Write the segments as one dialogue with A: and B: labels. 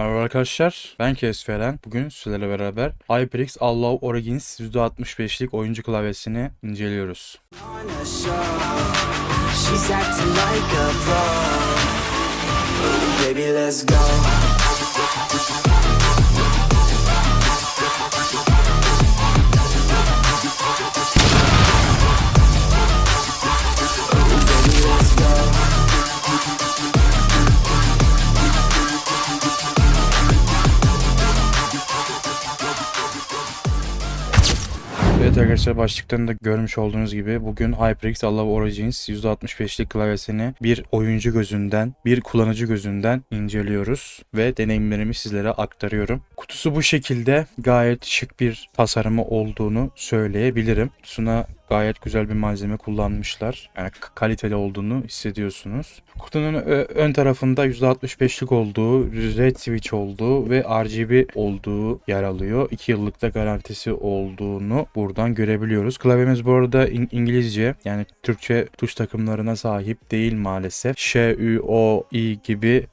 A: Merhaba arkadaşlar, ben Kesferen. Bugün sizlerle beraber HyperX Allah Origins %65'lik oyuncu klavyesini inceliyoruz.
B: baby, let's go.
A: Arkadaşlar başlıktan da görmüş olduğunuz gibi bugün HyperX Allah Origins %65'lik klavyesini bir oyuncu gözünden, bir kullanıcı gözünden inceliyoruz ve deneyimlerimi sizlere aktarıyorum. Kutusu bu şekilde gayet şık bir tasarımı olduğunu söyleyebilirim. Kutusuna gayet güzel bir malzeme kullanmışlar. Yani kaliteli olduğunu hissediyorsunuz. Kutunun ön tarafında %65'lik olduğu, red switch olduğu ve RGB olduğu yer alıyor. 2 yıllık da garantisi olduğunu buradan görebiliyoruz. Klavyemiz bu arada İng- İngilizce yani Türkçe tuş takımlarına sahip değil maalesef. Ş, Ü, O, I gibi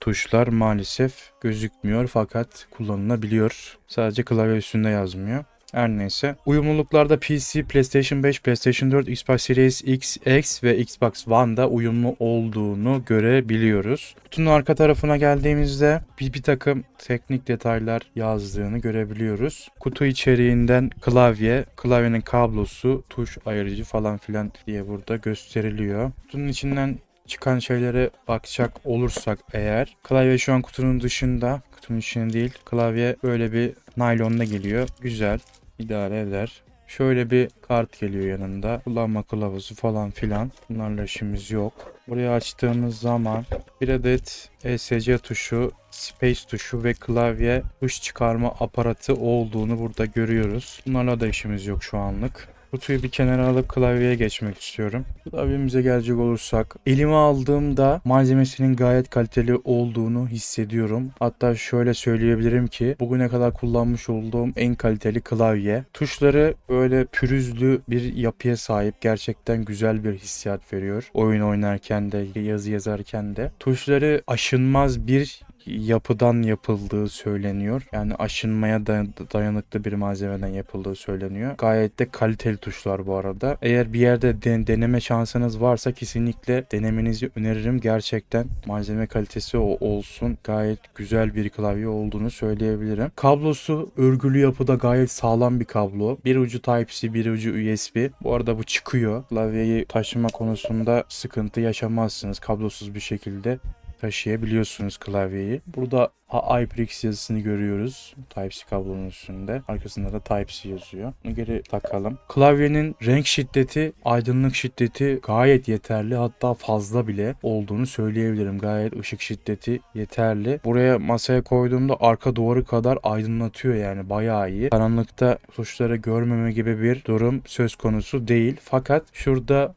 A: tuşlar maalesef gözükmüyor fakat kullanılabiliyor. Sadece klavye üstünde yazmıyor. Her neyse. Uyumluluklarda PC, PlayStation 5, PlayStation 4, Xbox Series X, X ve Xbox One'da uyumlu olduğunu görebiliyoruz. Kutunun arka tarafına geldiğimizde bir, bir takım teknik detaylar yazdığını görebiliyoruz. Kutu içeriğinden klavye, klavyenin kablosu, tuş ayırıcı falan filan diye burada gösteriliyor. Kutunun içinden çıkan şeylere bakacak olursak eğer klavye şu an kutunun dışında kutunun içinde değil klavye böyle bir naylonla geliyor güzel idare eder. Şöyle bir kart geliyor yanında kullanma kılavuzu falan filan. Bunlarla işimiz yok. Burayı açtığımız zaman bir adet ESC tuşu space tuşu ve klavye tuş çıkarma aparatı olduğunu burada görüyoruz. Bunlarla da işimiz yok şu anlık Kutuyu bir kenara alıp klavyeye geçmek istiyorum. Klavyemize gelecek olursak elime aldığımda malzemesinin gayet kaliteli olduğunu hissediyorum. Hatta şöyle söyleyebilirim ki bugüne kadar kullanmış olduğum en kaliteli klavye. Tuşları böyle pürüzlü bir yapıya sahip. Gerçekten güzel bir hissiyat veriyor. Oyun oynarken de yazı yazarken de. Tuşları aşınmaz bir yapıdan yapıldığı söyleniyor. Yani aşınmaya da- dayanıklı bir malzemeden yapıldığı söyleniyor. Gayet de kaliteli tuşlar bu arada. Eğer bir yerde de- deneme şansınız varsa kesinlikle denemenizi öneririm. Gerçekten malzeme kalitesi o olsun. Gayet güzel bir klavye olduğunu söyleyebilirim. Kablosu örgülü yapıda gayet sağlam bir kablo. Bir ucu Type-C, bir ucu USB. Bu arada bu çıkıyor. Klavyeyi taşıma konusunda sıkıntı yaşamazsınız. Kablosuz bir şekilde taşıyabiliyorsunuz klavyeyi. Burada HyperX yazısını görüyoruz. Type-C kablonun üstünde. Arkasında da Type-C yazıyor. Bunu geri takalım. Klavyenin renk şiddeti, aydınlık şiddeti gayet yeterli. Hatta fazla bile olduğunu söyleyebilirim. Gayet ışık şiddeti yeterli. Buraya masaya koyduğumda arka duvarı kadar aydınlatıyor yani bayağı iyi. Karanlıkta tuşları görmeme gibi bir durum söz konusu değil. Fakat şurada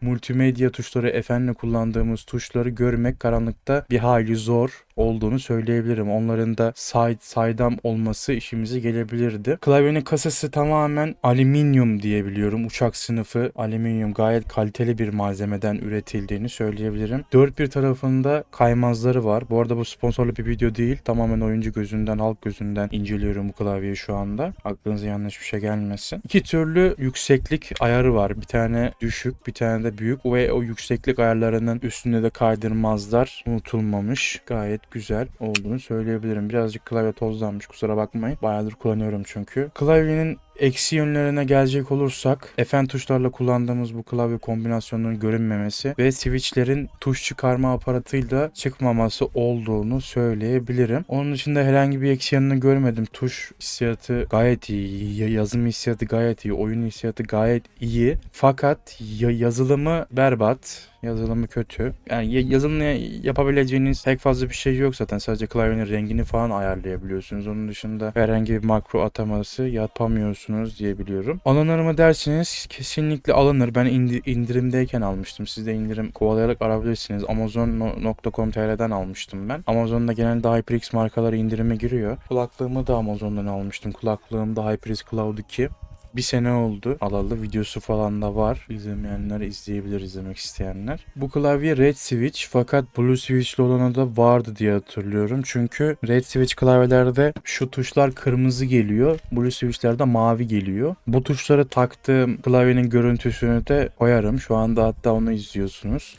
A: multimedya tuşları efendim kullandığımız tuşları görmek karanlıkta bir hayli zor olduğunu söyleyebilirim. Onların da side, saydam olması işimize gelebilirdi. Klavyenin kasası tamamen alüminyum diyebiliyorum. Uçak sınıfı alüminyum gayet kaliteli bir malzemeden üretildiğini söyleyebilirim. Dört bir tarafında kaymazları var. Bu arada bu sponsorlu bir video değil. Tamamen oyuncu gözünden, halk gözünden inceliyorum bu klavyeyi şu anda. Aklınıza yanlış bir şey gelmesin. İki türlü yükseklik ayarı var. Bir tane düşük, bir tane de büyük ve o yükseklik ayarlarının üstünde de kaydırmazlar unutulmamış. Gayet güzel olduğunu söyleyebilirim. Birazcık klavye tozlanmış kusura bakmayın. Bayağıdır kullanıyorum çünkü. Klavyenin eksi yönlerine gelecek olursak Fn tuşlarla kullandığımız bu klavye kombinasyonunun görünmemesi ve switchlerin tuş çıkarma aparatıyla çıkmaması olduğunu söyleyebilirim. Onun dışında herhangi bir eksi yanını görmedim. Tuş hissiyatı gayet iyi. ya- Yazım hissiyatı gayet iyi. Oyun hissiyatı gayet iyi. Fakat ya- yazılımı berbat. Yazılımı kötü. Yani ya- yazılımla yapabileceğiniz pek fazla bir şey yok zaten. Sadece klavyenin rengini falan ayarlayabiliyorsunuz. Onun dışında herhangi bir makro ataması yapamıyorsunuz diyebiliyorum. Alınır mı derseniz kesinlikle alınır. Ben indi- indirimdeyken almıştım. Siz de indirim kovalayarak alabilirsiniz. Amazon.com.tr'den almıştım ben. Amazon'da genelde HyperX markaları indirime giriyor. Kulaklığımı da Amazon'dan almıştım. Kulaklığım da HyperX Cloud 2. bir sene oldu alalı videosu falan da var. İzlemeyenler izleyebilir izlemek isteyenler. Bu klavye Red Switch fakat Blue Switch'li olanı da vardı diye hatırlıyorum. Çünkü Red Switch klavyelerde şu tuşlar kırmızı geliyor. Blue Switch'lerde mavi geliyor. Bu tuşları taktığım klavyenin görüntüsünü de koyarım. Şu anda hatta onu izliyorsunuz.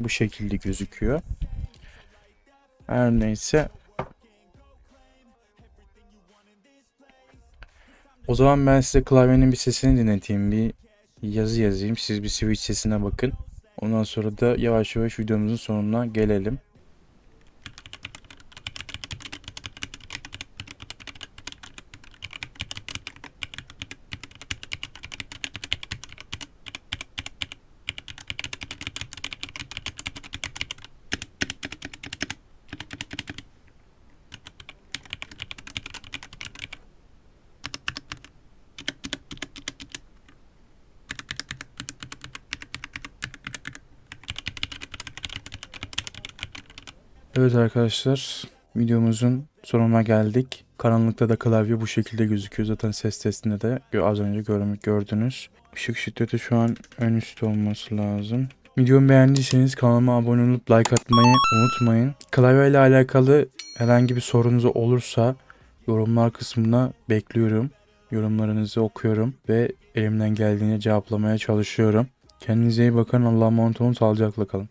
A: Bu şekilde gözüküyor. Her neyse. O zaman ben size klavyenin bir sesini dinleteyim. Bir yazı yazayım. Siz bir switch sesine bakın. Ondan sonra da yavaş yavaş videomuzun sonuna gelelim. Evet arkadaşlar videomuzun sonuna geldik. Karanlıkta da klavye bu şekilde gözüküyor. Zaten ses testinde de az önce gördünüz. Işık şiddeti şu an en üstte olması lazım. Videomu beğendiyseniz kanalıma abone olup like atmayı unutmayın. Klavye ile alakalı herhangi bir sorunuz olursa yorumlar kısmına bekliyorum. Yorumlarınızı okuyorum ve elimden geldiğince cevaplamaya çalışıyorum. Kendinize iyi bakın. Allah'a emanet olun. Sağlıcakla kalın.